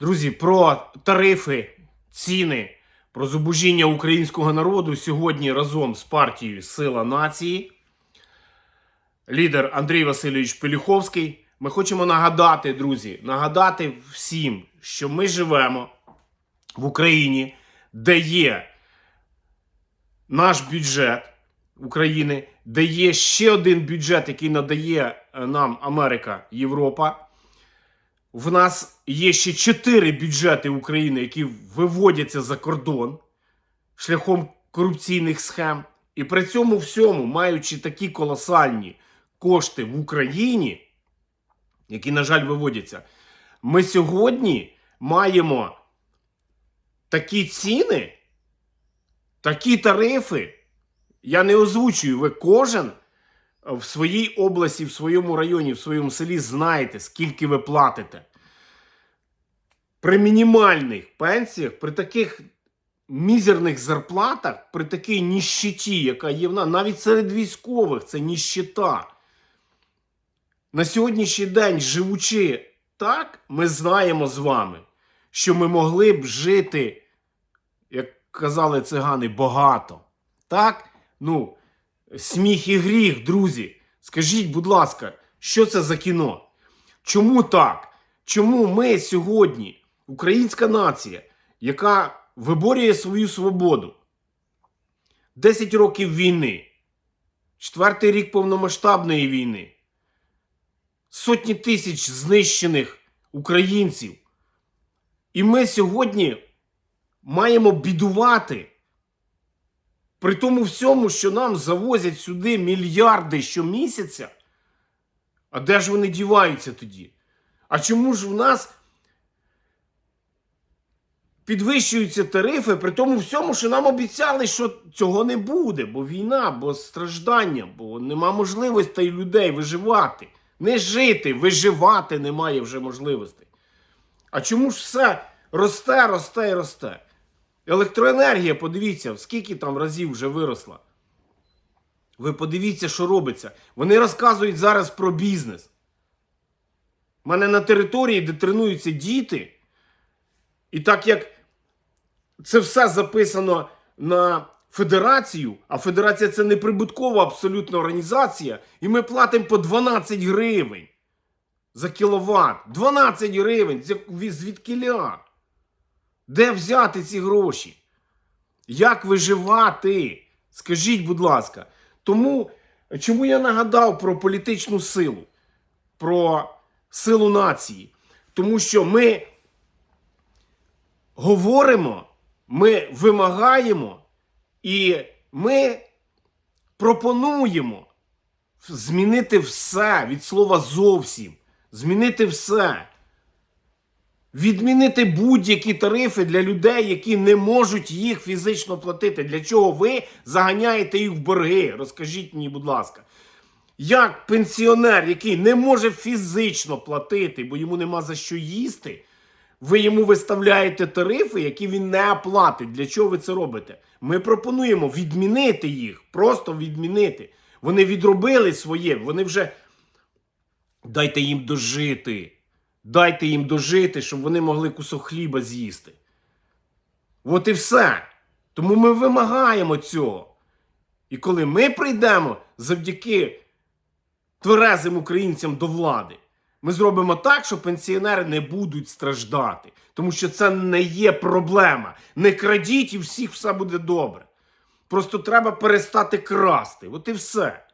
Друзі, про тарифи, ціни, про зубожіння українського народу сьогодні разом з партією Сила нації, лідер Андрій Васильович Пелюховський. Ми хочемо нагадати, друзі, нагадати всім, що ми живемо в Україні, де є наш бюджет України, де є ще один бюджет, який надає е, нам Америка, Європа. В нас є ще чотири бюджети України, які виводяться за кордон шляхом корупційних схем. І при цьому всьому, маючи такі колосальні кошти в Україні, які, на жаль, виводяться, ми сьогодні маємо такі ціни, такі тарифи. Я не озвучую, ви кожен в своїй області, в своєму районі, в своєму селі знаєте, скільки ви платите. При мінімальних пенсіях, при таких мізерних зарплатах, при такій ніщиті, яка є в нас, навіть серед військових, це ніщита. На сьогоднішній день, живучи так, ми знаємо з вами, що ми могли б жити, як казали цигани, багато. Так? Ну, сміх і гріх, друзі. Скажіть, будь ласка, що це за кіно? Чому так? Чому ми сьогодні, українська нація, яка виборює свою свободу? 10 років війни, четвертий рік повномасштабної війни, сотні тисяч знищених українців. І ми сьогодні маємо бідувати. При тому всьому, що нам завозять сюди мільярди щомісяця, а де ж вони діваються тоді? А чому ж в нас підвищуються тарифи при тому всьому, що нам обіцяли, що цього не буде, бо війна, бо страждання, бо нема можливостей людей виживати. Не жити, виживати немає вже можливостей. А чому ж все росте, росте і росте? Електроенергія, подивіться, скільки там разів вже виросла. Ви подивіться, що робиться. Вони розказують зараз про бізнес. У мене на території, де тренуються діти, і так як це все записано на федерацію, а федерація це неприбуткова абсолютно організація, і ми платимо по 12 гривень за кіловат. 12 гривень звідкиля? Де взяти ці гроші? Як виживати? Скажіть, будь ласка. Тому чому я нагадав про політичну силу, про силу нації? Тому що ми говоримо, ми вимагаємо і ми пропонуємо змінити все від слова зовсім. Змінити все. Відмінити будь-які тарифи для людей, які не можуть їх фізично платити. Для чого ви заганяєте їх в борги? Розкажіть мені, будь ласка. Як пенсіонер, який не може фізично платити, бо йому нема за що їсти, ви йому виставляєте тарифи, які він не оплатить. Для чого ви це робите? Ми пропонуємо відмінити їх, просто відмінити. Вони відробили своє, вони вже дайте їм дожити. Дайте їм дожити, щоб вони могли кусок хліба з'їсти. От і все. Тому ми вимагаємо цього. І коли ми прийдемо завдяки тверезим українцям до влади, ми зробимо так, що пенсіонери не будуть страждати. Тому що це не є проблема. Не крадіть і всіх все буде добре. Просто треба перестати красти. От і все.